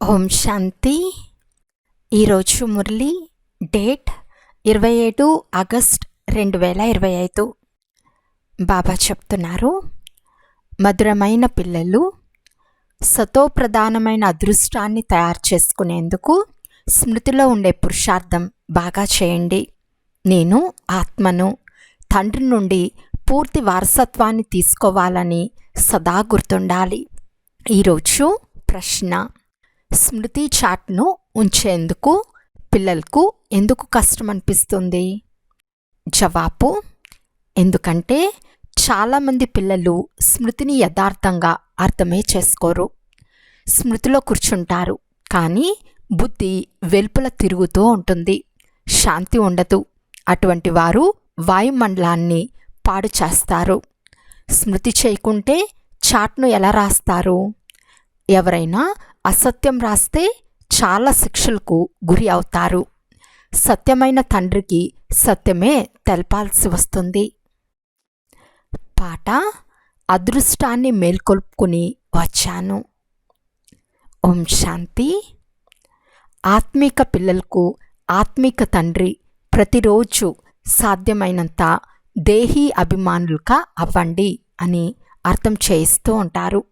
ఓం శాంతి. ఈరోజు మురళి డేట్ ఇరవై ఏడు ఆగస్ట్ రెండు వేల ఇరవై ఐదు. బాబా చెప్తున్నారు మధురమైన పిల్లలు సతోప్రధానమైన అదృష్టాన్ని తయారు చేసుకునేందుకు స్మృతిలో ఉండే పురుషార్థం బాగా చేయండి. నేను ఆత్మను తండ్రి నుండి పూర్తి వారసత్వాన్ని తీసుకోవాలని సదా గుర్తుండాలి. ఈరోజు ప్రశ్న స్మృతి చాట్ను ఉంచేందుకు పిల్లలకు ఎందుకు కష్టం అనిపిస్తుంది జవాబు ఎందుకంటే చాలామంది పిల్లలు స్మృతిని యథార్థంగా అర్థమే చేసుకోరు. స్మృతిలో కూర్చుంటారు కానీ బుద్ధి వెలుపల తిరుగుతూ ఉంటుంది. శాంతి ఉండదు. అటువంటి వారు వాయుమండలాన్ని పాడు చేస్తారు. స్మృతి చేయకుంటే చాట్ను ఎలా రాస్తారు? ఎవరైనా అసత్యం రాస్తే చాలా శిక్షలకు గురి అవుతారు. సత్యమైన తండ్రికి సత్యమే తెలపాల్సి వస్తుంది. పాట అదృష్టాన్ని మేల్కొల్పుకుని వచ్చాను. ఓం శాంతి. ఆత్మీక పిల్లలకు ఆత్మీక తండ్రి ప్రతిరోజు సాధ్యమైనంత దేహీ అభిమానులుగా అవ్వండి అని అర్థం చేయిస్తూ ఉంటారు.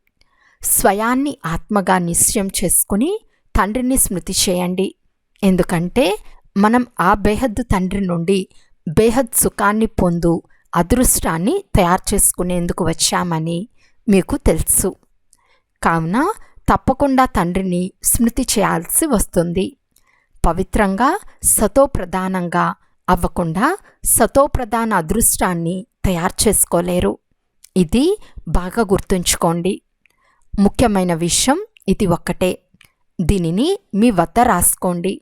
స్వయాన్ని ఆత్మగా నిశ్చయం చేసుకుని తండ్రిని స్మృతి చేయండి. ఎందుకంటే మనం ఆ బేహద్దు తండ్రి నుండి బేహద్ సుఖాన్ని పొందు అదృష్టాన్ని తయారు చేసుకునేందుకు వచ్చామని మీకు తెలుసు. కావున తప్పకుండా తండ్రిని స్మృతి చేయాల్సి వస్తుంది. పవిత్రంగా సతోప్రధానంగా అవ్వకుండా సతోప్రధాన అదృష్టాన్ని తయారు చేసుకోలేరు. ఇది బాగా గుర్తుంచుకోండి. ముఖ్యమైన విషయం ఇది ఒక్కటే. దీనిని మీ వద్ద రాసుకోండి.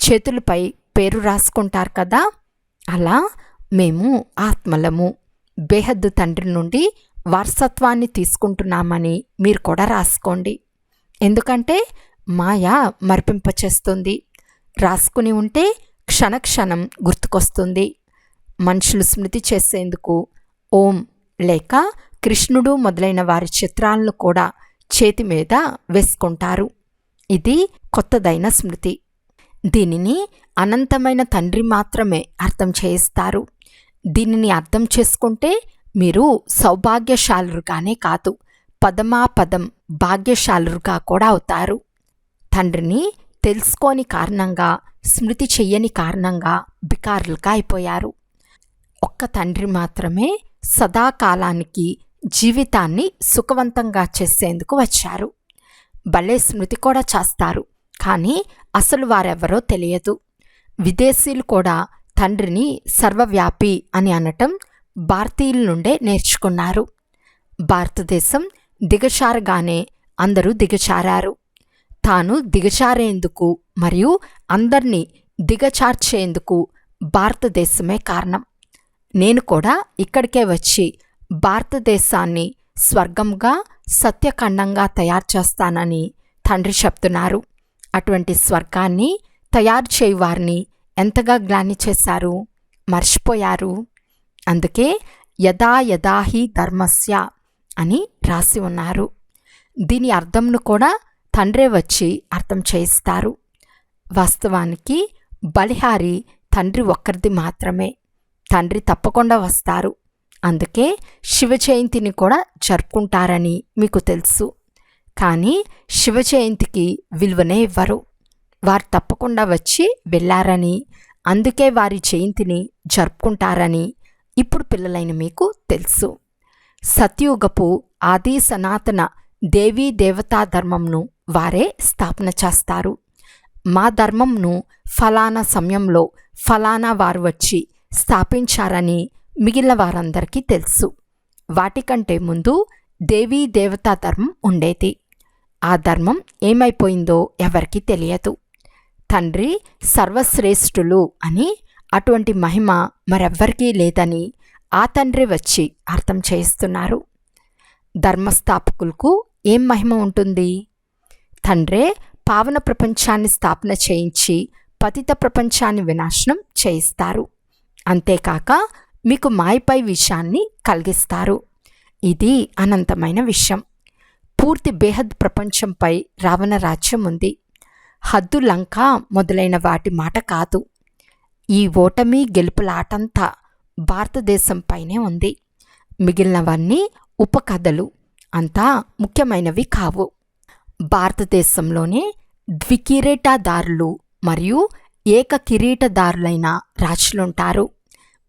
చేతులపై పేరు రాసుకుంటారు కదా? అలా మేము ఆత్మలము. బేహద్దు తండ్రి నుండి వారసత్వాన్ని తీసుకుంటున్నామని మీరు కూడా రాసుకోండి. ఎందుకంటే మాయ మరిపింపచేస్తుంది. రాసుకుని ఉంటే క్షణక్షణం గుర్తుకొస్తుంది. మనుషులు స్మృతి చేసేందుకు ఓం లేక కృష్ణుడు మొదలైన వారి చిత్రాలను కూడా చేతి మీద వేసుకుంటారు. ఇది కొత్తదైన స్మృతి. దీనిని అనంతమైన తండ్రి మాత్రమే అర్థం చేయిస్తారు. దీనిని అర్థం చేసుకుంటే మీరు సౌభాగ్యశాలురుగానే కాదు పదమాపదం భాగ్యశాలురుగా కూడా అవుతారు. తండ్రిని తెలుసుకోని కారణంగా స్మృతి చెయ్యని కారణంగా బికారులుగా అయిపోయారు. ఒక్క తండ్రి మాత్రమే సదాకాలానికి జీవితాన్ని సుఖవంతంగా చేసేందుకు వచ్చారు. భలే స్మృతి కూడా చేస్తారు. కానీ అసలు వారెవరో తెలియదు. విదేశీయులు కూడా తండ్రిని సర్వవ్యాపి అని అనటం భారతీయుల నుండే నేర్చుకున్నారు. భారతదేశం దిగచారగానే అందరూ దిగచారారు తాను దిగచారేందుకు మరియు అందరినీ దిగచార్చేందుకు భారతదేశమే కారణం. నేను కూడా ఇక్కడికే వచ్చి భారతదేశాన్ని స్వర్గంగా సత్యఖండంగా తయారు చేస్తానని తండ్రి చెప్తున్నారు. అటువంటి స్వర్గాన్ని తయారు చేయువారిని ఎంతగా గ్లాని చేశారు? మర్చిపోయారు. అందుకే యదా యదాహి ధర్మస్య అని రాసి ఉన్నారు. దీని అర్థంను కూడా తండ్రే వచ్చి అర్థం చేయిస్తారు. వాస్తవానికి బలిహారి తండ్రి ఒక్కరిది మాత్రమే. తండ్రి తప్పకుండా వస్తారు. అందుకే శివ జయంతిని కూడా జరుపుకుంటారని మీకు తెలుసు. కానీ శివ జయంతికి విలువనే ఇవ్వరు. వారు తప్పకుండా వచ్చి వెళ్ళారని అందుకే వారి జయంతిని జరుపుకుంటారని ఇప్పుడు పిల్లలైన మీకు తెలుసు. సత్యుగపు ఆది సనాతన దేవీ దేవతా ధర్మంను వారే స్థాపన చేస్తారు. మా ధర్మంను ఫలానా సమయంలో ఫలానా వారు వచ్చి స్థాపించారని మిగిలిన వారందరికీ తెలుసు. వాటికంటే ముందు దేవీ దేవతా ధర్మం ఉండేది. ఆ ధర్మం ఏమైపోయిందో ఎవరికీ తెలియదు. తండ్రి సర్వశ్రేష్ఠులు అని అటువంటి మహిమ మరెవ్వరికీ లేదని ఆ తండ్రి వచ్చి అర్థం చేయిస్తున్నారు. ధర్మస్థాపకులకు ఏం మహిమ ఉంటుంది? తండ్రే పావన ప్రపంచాన్ని స్థాపన చేయించి పతిత ప్రపంచాన్ని వినాశనం చేయిస్తారు. అంతేకాక మీకు మాయపై విషయాన్ని కలిగిస్తారు. ఇది అనంతమైన విషయం. పూర్తి బేహద్ ప్రపంచంపై రావణ రాజ్యం ఉంది. హద్దు లంక మొదలైన వాటి మాట కాదు. ఈ ఓటమి గెలుపులాటంతా భారతదేశంపైనే ఉంది. మిగిలినవన్నీ ఉపకథలు. అంతా ముఖ్యమైనవి కావు. భారతదేశంలోనే ద్వికిరీటదారులు మరియు ఏక కిరీటదారులైన రాజులుంటారు.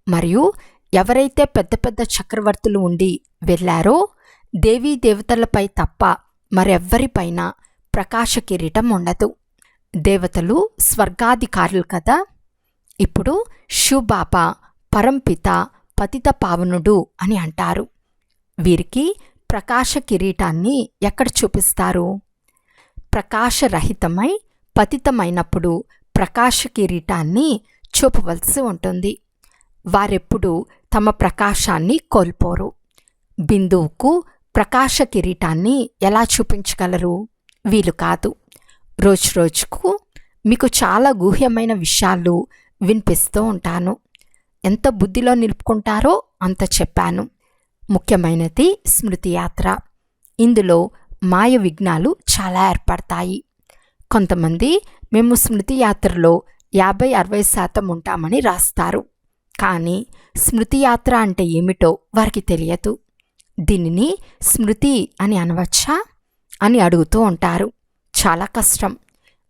మరియు ఎవరైతే పెద్ద పెద్ద చక్రవర్తులు ఉండి వెళ్ళారో దేవీ దేవతలపై తప్ప మరెవ్వరిపైన ప్రకాశ కిరీటం ఉండదు. దేవతలు స్వర్గాధికారులు కదా. ఇప్పుడు శివబాబా పరంపిత పతిత పావనుడు అని అంటారు. వీరికి ప్రకాశ కిరీటాన్ని ఎక్కడ చూపిస్తారు? ప్రకాశరహితమై పతితమైనప్పుడు ప్రకాశ కిరీటాన్ని చూపవలసి ఉంటుంది. వారెప్పుడు తమ ప్రకాశాన్ని కోల్పోరు. బిందువుకు ప్రకాశ కిరీటాన్ని ఎలా చూపించగలరు? వీలు కాదు. రోజు రోజుకు మీకు చాలా గుహ్యమైన విషయాలు వినిపిస్తూ ఉంటాను. ఎంత బుద్ధిలో నిలుపుకుంటారో అంత చెప్పాను. ముఖ్యమైనది స్మృతి యాత్ర. ఇందులో మాయ విఘ్నాలు చాలా ఏర్పడతాయి. కొంతమంది మేము స్మృతి యాత్రలో యాభై అరవై శాతం ఉంటామని రాస్తారు. కానీ స్మృతి యాత్ర అంటే ఏమిటో వారికి తెలియదు. దీనిని స్మృతి అని అనవచ్చా? అని అడుగుతూ ఉంటారు. చాలా కష్టం.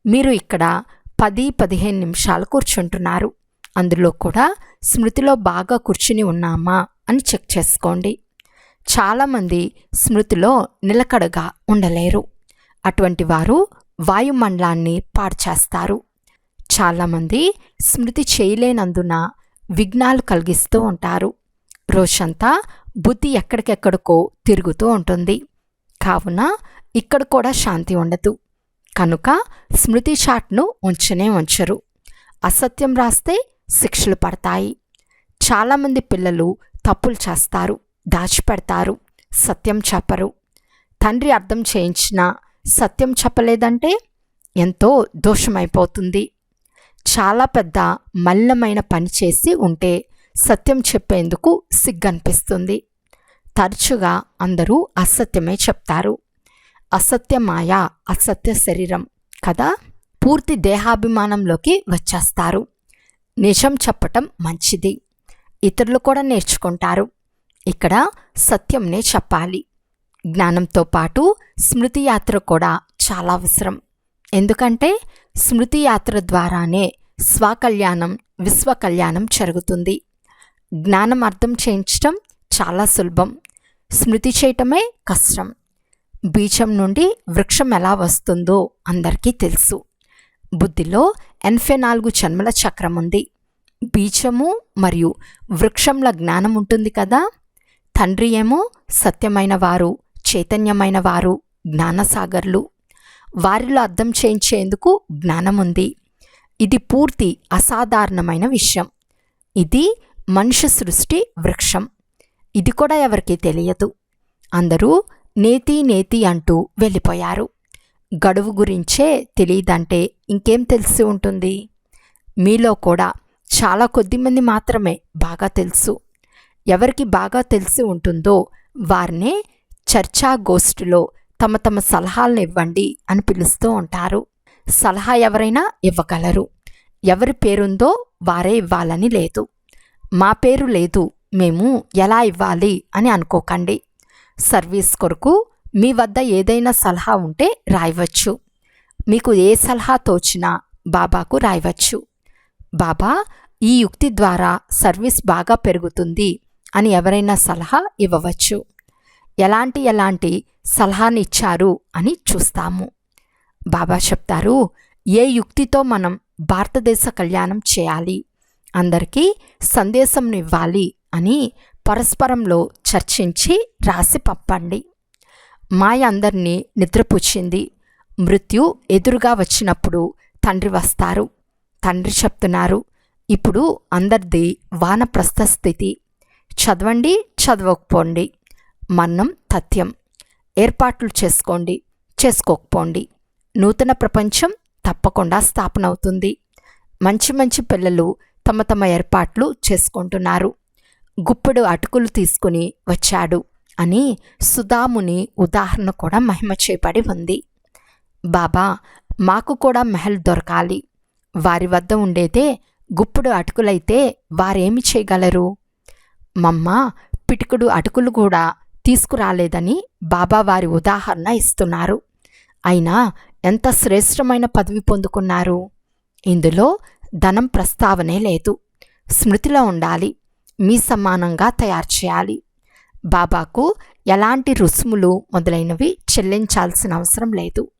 మీరు ఇక్కడ పది పదిహేను నిమిషాలు కూర్చుంటున్నారు. అందులో కూడా స్మృతిలో బాగా కూర్చుని ఉన్నామా అని చెక్ చేసుకోండి. చాలామంది స్మృతిలో నిలకడగా ఉండలేరు. అటువంటి వారు వాయుమండలాన్ని పాడు చేస్తారు. చాలామంది స్మృతి చేయలేనందున విఘ్నాలు కలిగిస్తూ ఉంటారు. రోజంతా బుద్ధి ఎక్కడికెక్కడికో తిరుగుతూ ఉంటుంది. కావున ఇక్కడ కూడా శాంతి ఉండదు. కనుక స్మృతి చాట్ను ఉంచనే ఉంచరు. అసత్యం రాస్తే శిక్షలు పడతాయి. చాలామంది పిల్లలు తప్పులు చేస్తారు దాచిపెడతారు సత్యం చెప్పరు. తండ్రి అర్థం చేయించినా సత్యం చెప్పలేదంటే ఎంతో దోషమైపోతుంది. చాలా పెద్ద మల్లమైన పని చేసి ఉంటే సత్యం చెప్పేందుకు సిగ్గనిపిస్తుంది. తరచుగా అందరూ అసత్యమే చెప్తారు. అసత్య మాయ అసత్య శరీరం కదా? పూర్తి దేహాభిమానంలోకి వచ్చేస్తారు. నిజం చెప్పటం మంచిది. ఇతరులు కూడా నేర్చుకుంటారు. ఇక్కడ సత్యంనే చెప్పాలి. జ్ఞానంతో పాటు స్మృతి యాత్ర కూడా చాలా అవసరం. ఎందుకంటే స్మృతి యాత్ర ద్వారానే స్వకళ్యాణం విశ్వకళ్యాణం జరుగుతుంది. జ్ఞానం అర్థం చేయించటం చాలా సులభం. స్మృతి చేయటమే కష్టం. బీజం నుండి వృక్షం ఎలా వస్తుందో అందరికీ తెలుసు. బుద్ధిలో ఎనభై నాలుగు జన్మల చక్రం ఉంది. బీజము మరియు వృక్షంల జ్ఞానం ఉంటుంది కదా? తండ్రి ఏమో సత్యమైన వారు చైతన్యమైన వారు జ్ఞానసాగర్లు. వారిలో అర్థం చేయించేందుకు జ్ఞానం ఉంది ఇది పూర్తి అసాధారణమైన విషయం. ఇది మనుష్య సృష్టి వృక్షం. ఇది కూడా ఎవరికీ తెలియదు. అందరూ నేతి నేతి అంటూ వెళ్ళిపోయారు. గడువు గురించే తెలియదంటే ఇంకేం తెలిసి ఉంటుంది? మీలో కూడా చాలా కొద్దిమంది మాత్రమే బాగా తెలుసు. ఎవరికి బాగా తెలిసి ఉంటుందో వారినే చర్చా గోష్ఠిలో తమ తమ సలహాలను ఇవ్వండి అని పిలుస్తూ ఉంటారు. సలహా ఎవరైనా ఇవ్వగలరు. ఎవరి పేరుందో వారే ఇవ్వాలని లేదు. మా పేరు లేదు మేము ఎలా ఇవ్వాలి అని అనుకోకండి. సర్వీస్ కొరకు మీ వద్ద ఏదైనా సలహా ఉంటే రాయవచ్చు. మీకు ఏ సలహా తోచినా బాబాకు రాయవచ్చు. బాబా ఈ యుక్తి ద్వారా సర్వీస్ బాగా పెరుగుతుంది అని ఎవరైనా సలహా ఇవ్వవచ్చు. ఎలాంటి ఎలాంటి సలహానిచ్చారు అని చూస్తాము. బాబా చెప్తారు ఏ యుక్తితో మనం భారతదేశ కళ్యాణం చేయాలి అందరికీ సందేశంను ఇవ్వాలి అని పరస్పరంలో చర్చించి రాసి పంపండి. మాయ అందరినీ నిద్రపుచ్చింది. మృత్యు ఎదురుగా వచ్చినప్పుడు తండ్రి వస్తారు. తండ్రి చెప్తున్నారు ఇప్పుడు అందరిది వానప్రస్థ స్థితి. చదవండి చదవకపోండి. మన్నం తథ్యం. ఏర్పాట్లు చేసుకోండి చేసుకోకపోండి. నూతన ప్రపంచం తప్పకుండా స్థాపన అవుతుంది మంచి మంచి పిల్లలు తమ తమ ఏర్పాట్లు చేసుకుంటున్నారు. గుప్పెడు అటుకులు తీసుకుని వచ్చాడు అని సుధాముని ఉదాహరణ కూడా మహిమ చేపడి ఉంది. బాబా మాకు కూడా మెహల్ దొరకాలి. వారి వద్ద ఉండేదే గుప్పుడు అటుకులైతే వారేమి చేయగలరు? మమ్మ పిటికుడు అటుకులు కూడా తీసుకురాలేదని బాబా వారి ఉదాహరణ ఇస్తున్నారు. అయినా ఎంత శ్రేష్టమైన పదవి పొందుకున్నారు? ఇందులో ధనం ప్రస్తావనే లేదు. స్మృతిలో ఉండాలి. మీ సమానంగా తయారు చేయాలి. బాబాకు ఎలాంటి రుసుములు మొదలైనవి చెల్లించాల్సిన అవసరం లేదు.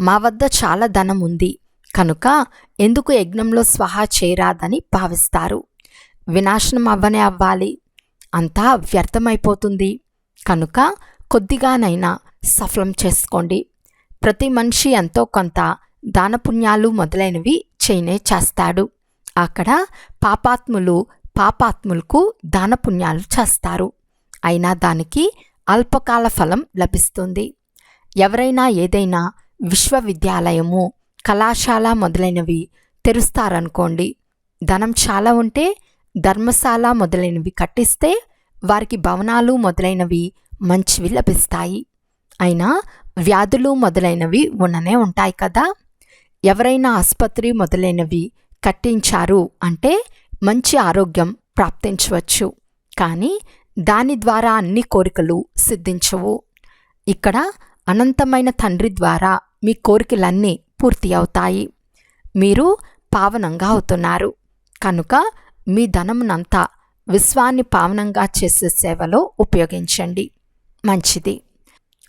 మా వద్ద చాలా ధనం ఉంది. కనుక ఎందుకు యజ్ఞంలో స్వహా చేయరాదని భావిస్తారు. వినాశనం అవ్వనే అవ్వాలి. అంతా వ్యర్థమైపోతుంది. కనుక కొద్దిగానైనా సఫలం చేసుకోండి. ప్రతి మనిషి ఎంతో కొంత దానపుణ్యాలు మొదలైనవి చేయనే చేస్తాడు. అక్కడ పాపాత్ములు పాపాత్ములకు దానపుణ్యాలు చేస్తారు. అయినా దానికి అల్పకాల ఫలం లభిస్తుంది. ఎవరైనా ఏదైనా విశ్వవిద్యాలయము కళాశాల మొదలైనవి తెరుస్తారనుకోండి. ధనం చాలా ఉంటే ధర్మశాల మొదలైనవి కట్టిస్తే వారికి భవనాలు మొదలైనవి మంచివి లభిస్తాయి. అయినా వ్యాధులు మొదలైనవి ఉన్ననే ఉంటాయి కదా? ఎవరైనా ఆసుపత్రి మొదలైనవి కట్టించారు అంటే మంచి ఆరోగ్యం ప్రాప్తించవచ్చు. కానీ దాని ద్వారా అన్ని కోరికలు సిద్ధించవు. ఇక్కడ అనంతమైన తండ్రి ద్వారా మీ కోరికలన్నీ పూర్తి అవుతాయి. మీరు పావనంగా అవుతున్నారు. కనుక మీ ధనమునంతా విశ్వాన్ని పావనంగా చేసే సేవలో ఉపయోగించండి. మంచిది.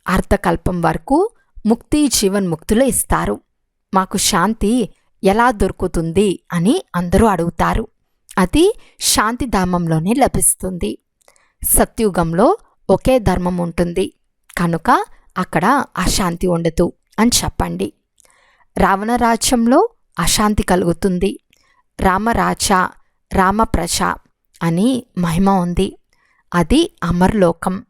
అర్థకల్పం వరకు ముక్తి జీవన్ముక్తులు ఇస్తారు. మాకు శాంతి ఎలా దొరుకుతుంది అని అందరూ అడుగుతారు. అది శాంతిధామంలోనే లభిస్తుంది. సత్యుగంలో ఒకే ధర్మం ఉంటుంది. కనుక అక్కడ అశాంతి ఉండదు అని చెప్పండి. రావణరాజ్యంలో అశాంతి కలుగుతుంది. రామరాజ రామప్రజ అని మహిమ ఉంది. అది అమర్లోకం.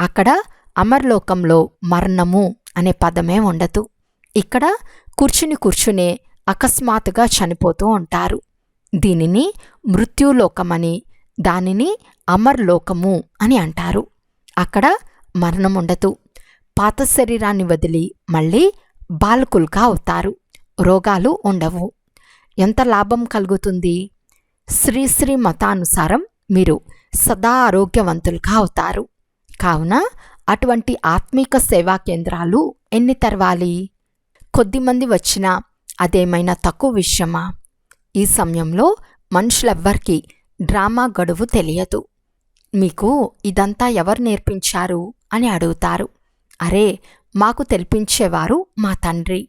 అక్కడ అమర్లోకంలో మరణము అనే పదమే ఉండదు. ఇక్కడ కూర్చుని కూర్చునే అకస్మాత్తుగా చనిపోతూ ఉంటారు. దీనిని మృత్యులోకమని దానిని అమర్లోకము అని అంటారు. అక్కడ మరణం ఉండదు. పాత శరీరాన్ని వదిలి మళ్ళీ బాలకులుగా అవుతారు. రోగాలు ఉండవు. ఎంత లాభం కలుగుతుంది? శ్రీశ్రీ మతానుసారం మీరు సదా ఆరోగ్యవంతులుగా అవుతారు కావున అటువంటి ఆత్మీక సేవా కేంద్రాలు ఎన్ని తెరవాలి? కొద్దిమంది వచ్చినా అదేమైనా తక్కువ విషయమా? ఈ సమయంలో మనుషులెవ్వరికీ డ్రామా గడువు తెలియదు. మీకు ఇదంతా ఎవరు నేర్పించారు? అని అడుగుతారు. అరే మాకు తెలిపించేవారు మా తండ్రి.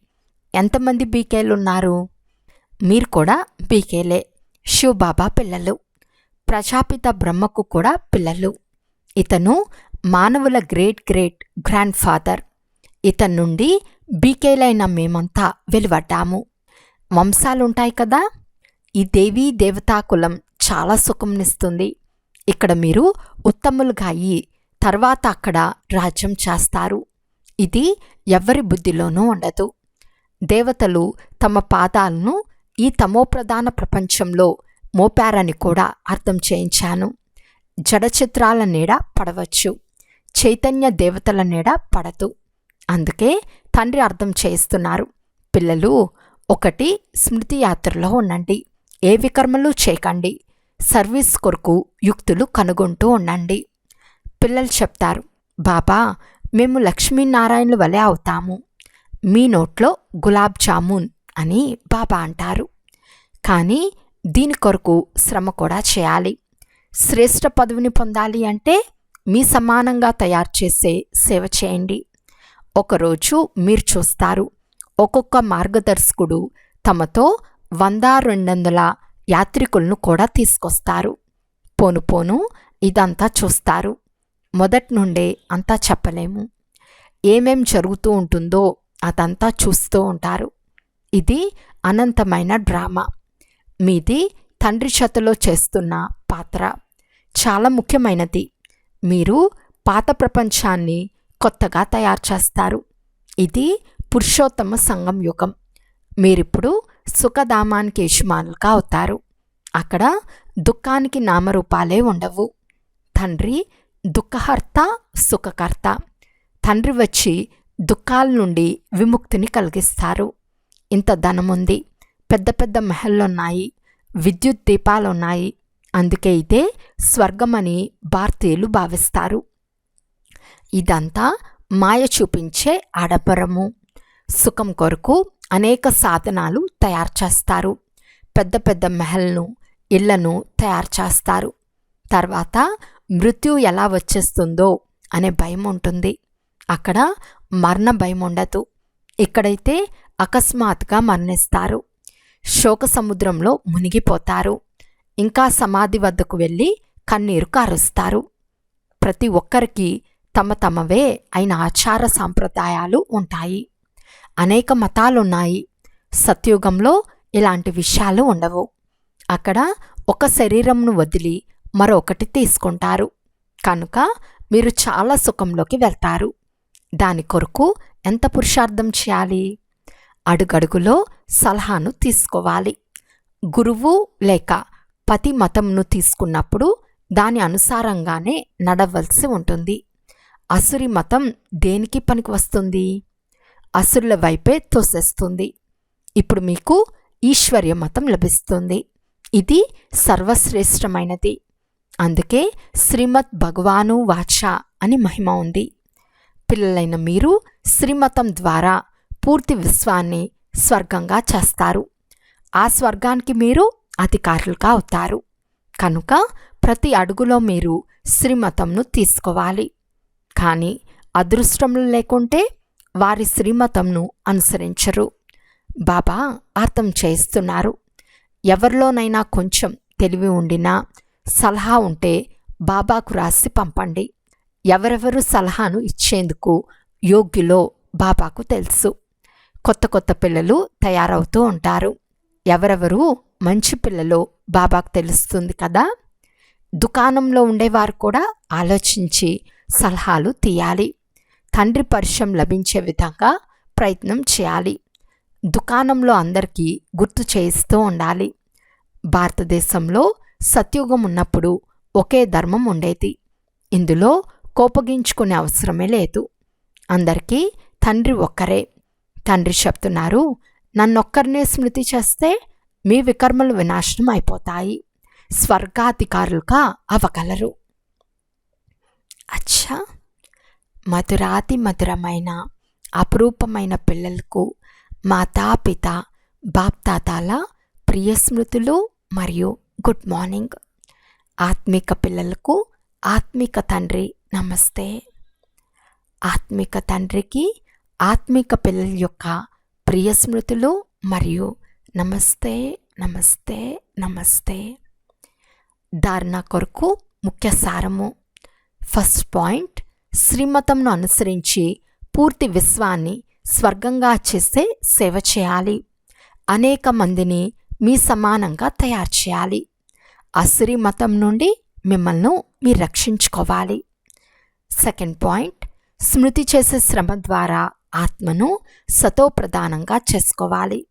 ఎంతమంది బీకేలున్నారు? మీరు కూడా బీకేలే. శివబాబా పిల్లలు. ప్రజాపిత బ్రహ్మకు కూడా పిల్లలు. ఇతను మానవుల గ్రేట్ గ్రేట్ గ్రాండ్ ఫాదర్ ఇతని నుండి బీకేలైన మేమంతా వెలువడ్డాము. వంశాలుంటాయి కదా? ఈ దేవీ దేవతా కులం చాలా సుఖంనిస్తుంది ఇక్కడ మీరు ఉత్తములుగా అయ్యి తర్వాత అక్కడ రాజ్యం చేస్తారు. ఇది ఎవరి బుద్ధిలోనూ ఉండదు. దేవతలు తమ పాదాలను ఈ తమోప్రధాన ప్రపంచంలో మోపారని కూడా అర్థం చేయించాను. జడచిత్రాల నీడ పడవచ్చు. చైతన్య దేవతల నీడ పడదు. అందుకే తండ్రి అర్థం చేస్తున్నారు పిల్లలు ఒకటి స్మృతి యాత్రలో ఉండండి. ఏ వికర్మలు చేయకండి. సర్వీస్ కొరకు యుక్తులు కనుగొంటూ ఉండండి. పిల్లలు చెప్తారు బాబా మేము లక్ష్మీనారాయణుల వలె అవుతాము. మీ నోట్లో గులాబ్ జామున్ అని బాబా అంటారు. కానీ దీని కొరకు శ్రమ కూడా చేయాలి. శ్రేష్ఠ పదవిని పొందాలి అంటే మీ సమానంగా తయారు చేసే సేవ చేయండి. ఒకరోజు మీరు చూస్తారు ఒక్కొక్క మార్గదర్శకుడు తమతో వంద రెండు వందల యాత్రికులను కూడా తీసుకొస్తారు. పోను పోను ఇదంతా చూస్తారు. మొదటి నుండే అంతా చెప్పలేము. ఏమేం జరుగుతూ ఉంటుందో అదంతా చూస్తూ ఉంటారు. ఇది అనంతమైన డ్రామా. మీది తండ్రి చేతలో చేస్తున్న పాత్ర చాలా ముఖ్యమైనది. మీరు పాత ప్రపంచాన్ని కొత్తగా తయారు చేస్తారు. ఇది పురుషోత్తమ సంఘం యుగం. మీరిప్పుడు సుఖధామానికి యజమానులుగా అవుతారు. అక్కడ దుఃఖానికి నామరూపాలే ఉండవు. తండ్రి దుఃఖహర్త సుఖకర్త. తండ్రి వచ్చి దుఃఖాల నుండి విముక్తిని కలిగిస్తారు. ఇంత ధనముంది. పెద్ద పెద్ద మెహల్లున్నాయి. విద్యుత్ దీపాలున్నాయి. అందుకే ఇదే స్వర్గమని భారతీయులు భావిస్తారు. ఇదంతా మాయ చూపించే ఆడపరము సుఖం కొరకు అనేక సాధనాలు తయారు చేస్తారు. పెద్ద పెద్ద మెహల్ను ఇళ్ళను తయారు చేస్తారు. తర్వాత మృత్యు ఎలా వచ్చేస్తుందో అనే భయం ఉంటుంది అక్కడ మరణ భయం ఉండదు ఇక్కడైతే అకస్మాత్తుగా మరణిస్తారు. శోక సముద్రంలో మునిగిపోతారు. ఇంకా సమాధి వద్దకు వెళ్ళి కన్నీరు కారుస్తారు. ప్రతి ఒక్కరికి తమ తమవే అయిన ఆచార సాంప్రదాయాలు ఉంటాయి. అనేక మతాలున్నాయి. సత్యుగంలో ఇలాంటి విషయాలు ఉండవు. అక్కడ ఒక శరీరంను వదిలి మరొకటి తీసుకుంటారు. కనుక మీరు చాలా సుఖంలోకి వెళ్తారు. దాని కొరకు ఎంత పురుషార్థం చేయాలి? అడుగడుగులో సలహాను తీసుకోవాలి. గురువు లేక పతి మతంను తీసుకున్నప్పుడు దాని అనుసారంగానే నడవలసి ఉంటుంది. అసురి మతం దేనికి పనికి వస్తుంది? అసురుల వైపే తోసేస్తుంది. ఇప్పుడు మీకు ఈశ్వర్య మతం లభిస్తుంది. ఇది సర్వశ్రేష్టమైనది. అందుకే శ్రీమద్ భగవాను వాచ అని మహిమ ఉంది. పిల్లలైన మీరు శ్రీమతం ద్వారా పూర్తి విశ్వాన్ని స్వర్గంగా చేస్తారు. ఆ స్వర్గానికి మీరు అధికారులుగా అవుతారు. కనుక ప్రతి అడుగులో మీరు శ్రీమతంను తీసుకోవాలి. కానీ అదృష్టములు లేకుంటే వారి శ్రీమతంను అనుసరించరు. బాబా అర్థం చేస్తున్నారు ఎవరిలోనైనా కొంచెం తెలివి ఉండినా సలహా ఉంటే బాబాకు రాసి పంపండి. ఎవరెవరు సలహాను ఇచ్చేందుకు యోగ్యులో బాబాకు తెలుసు. కొత్త కొత్త పిల్లలు తయారవుతూ ఉంటారు. ఎవరెవరు? మంచి పిల్లలు బాబాకు తెలుస్తుంది కదా? దుకాణంలో ఉండేవారు కూడా ఆలోచించి సలహాలు తీయాలి. తండ్రి పరిచయం లభించే విధంగా ప్రయత్నం చేయాలి. దుకాణంలో అందరికీ గుర్తు చేయిస్తూ ఉండాలి. భారతదేశంలో సత్యుగం ఉన్నప్పుడు ఒకే ధర్మం ఉండేది. ఇందులో కోపగించుకునే అవసరమే లేదు. అందరికీ తండ్రి ఒక్కరే. తండ్రి చెప్తున్నారు నన్నొక్కరినే స్మృతి చేస్తే మీ వికర్మలు వినాశనం అయిపోతాయి స్వర్గాధికారులుగా అవ్వగలరు. అచ్చా! మధురాతి మధురమైన అపురూపమైన పిల్లలకు మాతాపిత బాప్తాతాల ప్రియ స్మృతులు మరియు గుడ్ మార్నింగ్. ఆత్మిక పిల్లలకు ఆత్మిక తండ్రి నమస్తే. ఆత్మిక తండ్రికి ఆత్మిక పిల్లల యొక్క ప్రియ స్మృతులు మరియు నమస్తే నమస్తే నమస్తే. ధారణ కొరకు ముఖ్య సారము. ఫస్ట్ పాయింట్ శ్రీమతంను అనుసరించి పూర్తి విశ్వాన్ని స్వర్గంగా చేసే సేవ చేయాలి. అనేక మందిని మీ సమానంగా తయారు చేయాలి. అసురి మతం నుండి మిమ్మల్ని మీరు రక్షించుకోవాలి. సెకండ్ పాయింట్ స్మృతి చేసే శ్రమ ద్వారా ఆత్మను సతోప్రధానంగా చేసుకోవాలి.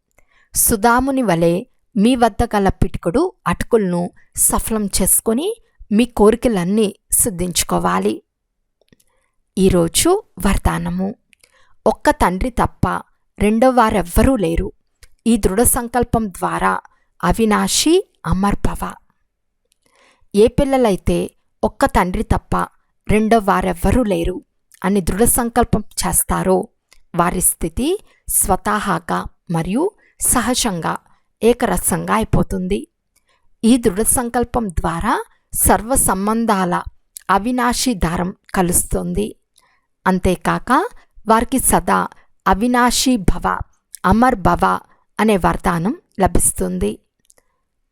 సుధాముని వలె మీ వద్ద గల పిటుకుడు అటుకులను సఫలం చేసుకొని మీ కోరికలన్నీ సిద్ధించుకోవాలి. ఈరోజు వర్తానము. ఒక్క తండ్రి తప్ప రెండో వారెవ్వరూ లేరు. ఈ దృఢ సంకల్పం ద్వారా అవినాశి అమర్భవ ఏ పిల్లలైతే ఒక్క తండ్రి తప్ప రెండో వారెవ్వరూ లేరు అని దృఢ సంకల్పం చేస్తారో వారి స్థితి స్వతహాగా మరియు సహజంగా ఏకరసంగా అయిపోతుంది. ఈ దృఢ సంకల్పం ద్వారా సర్వ సంబంధాల అవినాశి దారం కలుస్తుంది. అంతేకాక వారికి సదా అవినాశి భవ అమర్ భవ అనే వరదానం లభిస్తుంది.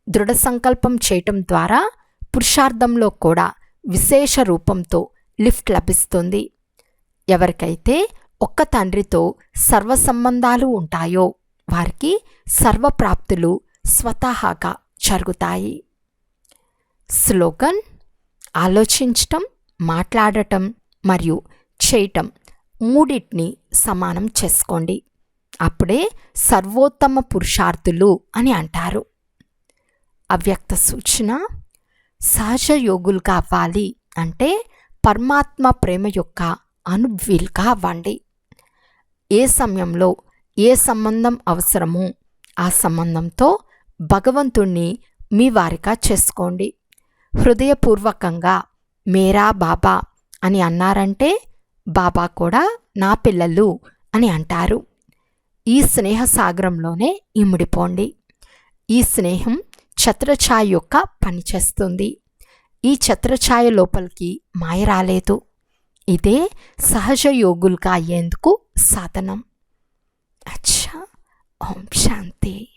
దృఢ సంకల్పం చేయటం ద్వారా పురుషార్థంలో కూడా విశేష రూపంతో లిఫ్ట్ లభిస్తుంది. ఎవరికైతే ఒక్క తండ్రితో సర్వ సంబంధాలు ఉంటాయో వారికి సర్వప్రాప్తులు స్వతహాగా జరుగుతాయి. స్లోగన్ ఆలోచించటం మాట్లాడటం మరియు చేయటం మూడింటిని సమానం చేసుకోండి. అప్పుడే సర్వోత్తమ పురుషార్థులు అని అంటారు. అవ్యక్త సూచన సహజ యోగులుగా అవ్వాలి అంటే పరమాత్మ ప్రేమ యొక్క అనుభవీలుగా అవ్వండి. ఏ సమయంలో ఏ సంబంధం అవసరమో ఆ సంబంధంతో భగవంతుణ్ణి మీ వారిగా చేసుకోండి. హృదయపూర్వకంగా మేరా బాబా అని అన్నారంటే బాబా కూడా నా పిల్లలు అని అంటారు. ఈ స్నేహ సాగరంలోనే ఇమిడిపోండి. ఈ స్నేహం ఛత్రఛాయ యొక్క పనిచేస్తుంది ఈ ఛత్రఛాయ లోపలికి మాయ రాలేదు. ఇదే సహజ యోగులుగా అయ్యేందుకు సాధనం. అచ్చా ఓం శాంతి.